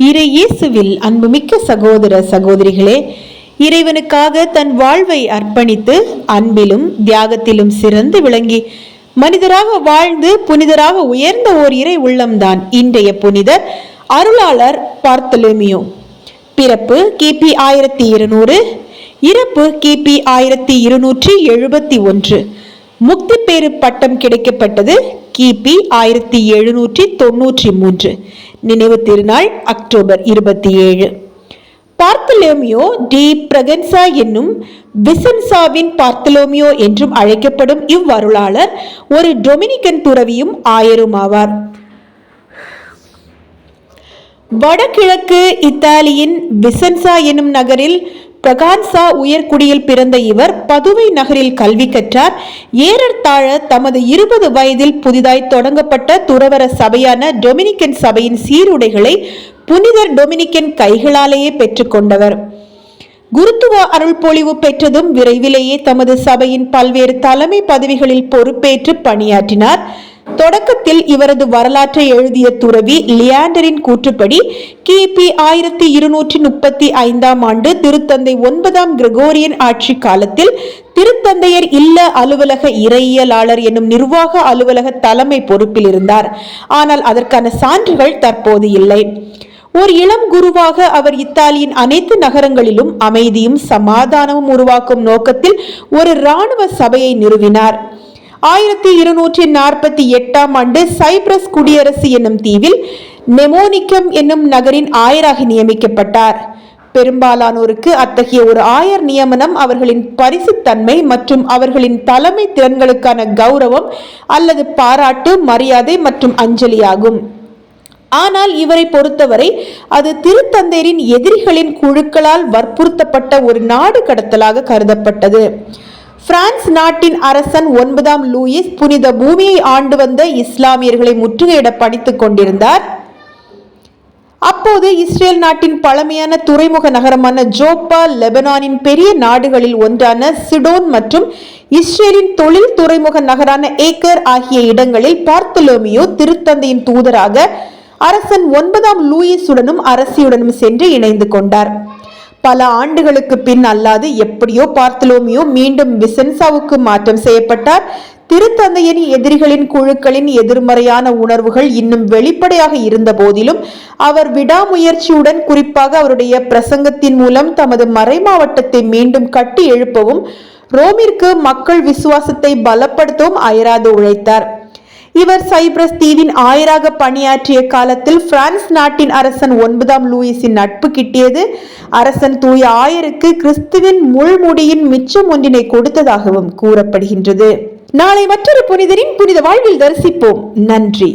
இறை இயேசுவில் அன்புமிக்க சகோதர சகோதரிகளே இறைவனுக்காக தன் வாழ்வை அர்ப்பணித்து அன்பிலும் தியாகத்திலும் சிறந்து விளங்கி மனிதராக வாழ்ந்து புனிதராக உயர்ந்த ஓர் இறை உள்ளம்தான் இன்றைய புனிதர் அருளாளர் பார்த்தலோமியோ. பிறப்பு கிபி ஆயிரத்தி இருநூறு இறப்பு கிபி ஆயிரத்தி இருநூற்றி எழுபத்தி ஒன்று. முக்திப்பேறு பட்டம் கிடைக்கப்பட்டது கிபி ஆயிரத்தி எழுநூற்றி தொன்னூற்றி மூன்று. நினைவு திருநாள் அக்டோபர் இருபத்தி ஏழு. Bartholomew D. பிரகன்சா என்னும் விசன்சாவின் பார்த்தலோமியோ என்றும் அழைக்கப்படும் இவ்வருளாளர் ஒரு டொமினிக்கன் துறவியும் ஆயரும் ஆவார். வடகிழக்கு இத்தாலியின் விசன்சா என்னும் நகரில் பிரகான்சா உயர்குடியில் பிறந்த இவர் பதுவை நகரில் கல்வி கற்றார். ஏறத்தாழ தமது இருபது வயதில் புதிதாய் தொடங்கப்பட்ட துறவர சபையான டொமினிக்கன் சபையின் சீருடைகளை புனிதர் டொமினிக்கன் கைகளாலேயே பெற்றுக்கொண்டவர் குருத்துவ அருள்பொழிவு பெற்றதும் விரைவிலேயே தமது சபையின் பல்வேறு தலைமை பதவிகளில் பொறுப்பேற்று பணியாற்றினார். தொடக்கத்தில் இவரது வரலாற்றை எழுதிய துறவி லியாண்டரின் கூற்றுப்படி கிபி ஆயிரத்தி இருநூற்றி முப்பத்தி ஐந்தாம் ஆண்டு திருத்தந்தை ஒன்பதாம் கிரகோரியன் ஆட்சி காலத்தில் திருத்தந்தையர் இல்ல அலுவலக இறையியலாளர் என்னும் நிர்வாக அலுவலக தலைமை பொறுப்பில் இருந்தார். ஆனால் அதற்கான சான்றுகள் தற்போது இல்லை. ஒரு இளம் குருவாக அவர் இத்தாலியின் அனைத்து நகரங்களிலும் அமைதியும் சமாதானமும் உருவாக்கும் நோக்கத்தில் ஒரு இராணுவ சபையை நிறுவினார். ஆயிரத்தி இருநூற்றி நாற்பத்தி எட்டாம் ஆண்டு சைப்ரஸ் குடியரசு என்னும் தீவில் நெமோனிக்கம் என்னும் நகரின் ஆயராக நியமிக்கப்பட்டார். பெரும்பாலானோருக்கு அத்தகைய ஒரு ஆயர் நியமனம் அவர்களின் பரிசுத்தன்மை மற்றும் அவர்களின் தலைமை திறன்களுக்கான கௌரவம் அல்லது பாராட்டு மரியாதை மற்றும் அஞ்சலியாகும். ஆனால் இவரை பொறுத்தவரை அது திருத்தந்தையரின் எதிரிகளின் குழுக்களால் வற்புறுத்தப்பட்ட ஒரு நாடு கடத்தலாக கருதப்பட்டது. பிரான்ஸ் நாட்டின் அரசன் ஒன்பதாம் லூயிஸ் புனித பூமியை ஆண்டு வந்த இஸ்லாமியர்களை முற்றுகையிட படித்துக் கொண்டிருந்தார். அப்போது இஸ்ரேல் நாட்டின் பழமையான துறைமுக நகரமான ஜோப்பா லெபனானின் பெரிய நாடுகளில் ஒன்றான சிடோன் மற்றும் இஸ்ரேலின் தொழில் துறைமுக நகரான ஏக்கர் ஆகிய இடங்களில் பார்த்தலோமியோ திருத்தந்தையின் தூதராக அரசன் ஒன்பதாம் லூயிஸுடனும் அரசியுடனும் சென்று இணைந்து கொண்டார். பல ஆண்டுகளுக்கு பின் அல்லாது எப்படியோ பார்த்தலோமியோ மீண்டும் விசென்சாவுக்கு மாற்றம் செய்யப்பட்டார். திருத்தந்தையின் எதிரிகளின் குழுக்களின் எதிர்மறையான உணர்வுகள் இன்னும் வெளிப்படையாக இருந்த போதிலும் அவர் விடாமுயற்சியுடன் குறிப்பாக அவருடைய பிரசங்கத்தின் மூலம் தமது மறைமாவட்டத்தை மீண்டும் கட்டி எழுப்பவும் ரோமிற்கு மக்கள் விசுவாசத்தை பலப்படுத்தவும் அயராது உழைத்தார். இவர் சைப்ரஸ் தீவின் ஆயராக பணியாற்றிய காலத்தில் பிரான்ஸ் நாட்டின் அரசன் ஒன்பதாம் லூயிஸின் நட்பு கிட்டியது. அரசன் தூய ஆயருக்கு கிறிஸ்துவின் முள்முடியின் மிச்சம் ஒன்றினை கொடுத்ததாகவும் கூறப்படுகின்றது. நாளை மற்றொரு புனிதரின் புனித வாழ்வில் தரிசிப்போம். நன்றி.